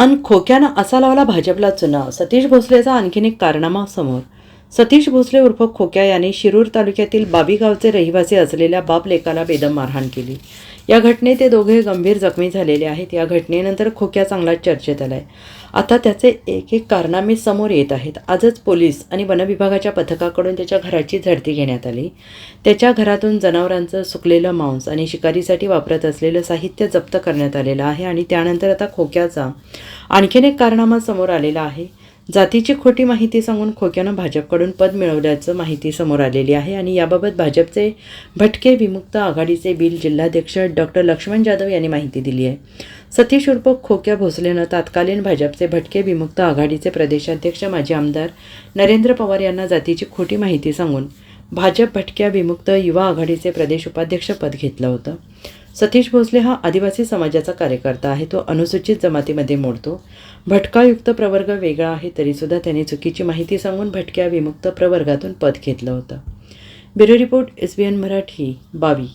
अन खोक्यानं असा लावला भाजपला चुनाव. सतीश भोसलेचा आणखीन एक कारनामा समोर. सतीश भोसले उर्फ खोक्या यांनी शिरूर तालुक्यातील बाबीगावचे रहिवासी असलेल्या बाप लेकाला बेदम मारहाण केली. या घटनेत ते दोघे गंभीर जखमी झालेले आहेत. या घटनेनंतर खोक्या चांगलाच चर्चेत आलाय. आता त्याचे एक एक कारनामे समोर येत आहेत. आजच पोलीस आणि वनविभागाच्या पथकाकडून त्याच्या घराची झडती घेण्यात आली. त्याच्या घरातून जनावरांचं सुकलेलं मांस आणि शिकारीसाठी वापरत असलेलं साहित्य जप्त करण्यात आलेलं आहे आणि त्यानंतर आता खोक्याचा आणखीन एक कारनामा समोर आलेला आहे. जातीची खोटी माहिती सांगून खोक्यानं भाजपकडून पद मिळवल्याचं माहिती समोर आलेली आहे आणि याबाबत भाजपचे भटके विमुक्त आघाडीचे बिल जिल्हाध्यक्ष डॉक्टर लक्ष्मण जाधव यांनी माहिती दिली आहे. सतीश उर्फ खोक्या भोसलेनं तात्कालीन भाजपचे भटके विमुक्त आघाडीचे प्रदेशाध्यक्ष माजी आमदार नरेंद्र पवार यांना जातीची खोटी माहिती सांगून भाजप भटक्या विमुक्त युवा आघाडीचे प्रदेश उपाध्यक्षपद घेतलं होतं. सतीश भोसले हा आदिवासी समाजाचा कार्यकर्ता आहे. तो अनुसूचित जमातीमध्ये मोडतो. भटकायुक्त प्रवर्ग वेगळा आहे तरीसुद्धा त्याने चुकीची माहिती सांगून भटक्या विमुक्त प्रवर्गातून पद घेतलं होतं. Bureau report S B N Marathi बावी.